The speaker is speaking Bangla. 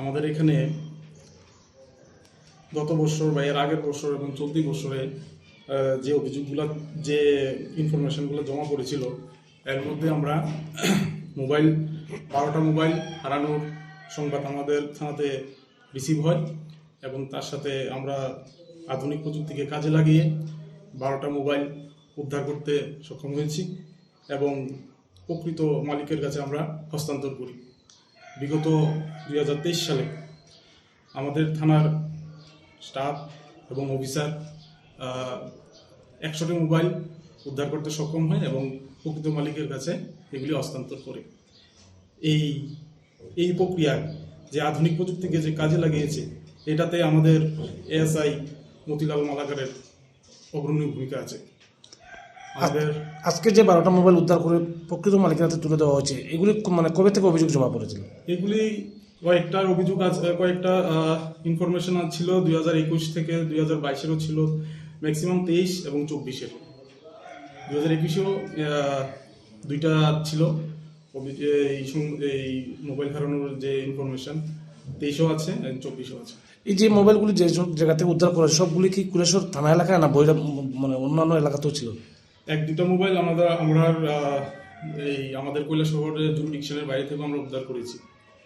আমাদের এখানে গত বছর বা এর আগের বছর এবং চলতি বছরে যে অভিযোগগুলো, যে ইনফরমেশনগুলো জমা পড়েছিল, এর মধ্যে আমরা মোবাইল, বারোটা মোবাইল হারানোর সংবাদ আমাদের থানাতে রিসিভ হয় এবং তার সাথে আমরা আধুনিক প্রযুক্তিকে কাজে লাগিয়ে বারোটা মোবাইল উদ্ধার করতে সক্ষম হয়েছি এবং প্রকৃত মালিকের কাছে আমরা হস্তান্তর করি। বিগত দু হাজার তেইশ সালে আমাদের থানার স্টাফ এবং অফিসার একশোটি মোবাইল উদ্ধার করতে সক্ষম হয় এবং প্রকৃত মালিকের কাছে এগুলি হস্তান্তর করে। এই এই প্রক্রিয়ায় যে আধুনিক প্রযুক্তিকে যে কাজে লাগিয়েছে, এটাতে আমাদের এএসআই মতিলাল মালাকারের অগ্রণী ভূমিকা আছে। আজকে যে বারোটা মোবাইল উদ্ধার করে প্রকৃত মালিকের হাতে তুলে দেওয়া হয়েছে এগুলি মানে কবে থেকে অভিযোগ জমা পড়েছিল? এগুলি কয়েকটার অভিযোগ আছে কয়েকটা ইনফরমেশন ছিল দুই হাজার একুশ থেকে দুই হাজার বাইশেরও ছিল ম্যাক্সিমাম তেইশ এবং চব্বিশের। দুই হাজার একুশেও দুইটা ছিল এই এই মোবাইল হারানোর যে ইনফরমেশন তেইশও আছে চব্বিশও আছে। এই যে মোবাইলগুলি যে জায়গা থেকে উদ্ধার করা সবগুলি কি কুলেশ্বর থানা এলাকায় না বইরা মানে অন্যান্য এলাকাতেও ছিল? এক দুটো মোবাইল আমরা আমরা এই আমাদের কৈলা শহরের জুরিডিকশনের বাইরে থেকে আমরা উদ্ধার করেছি।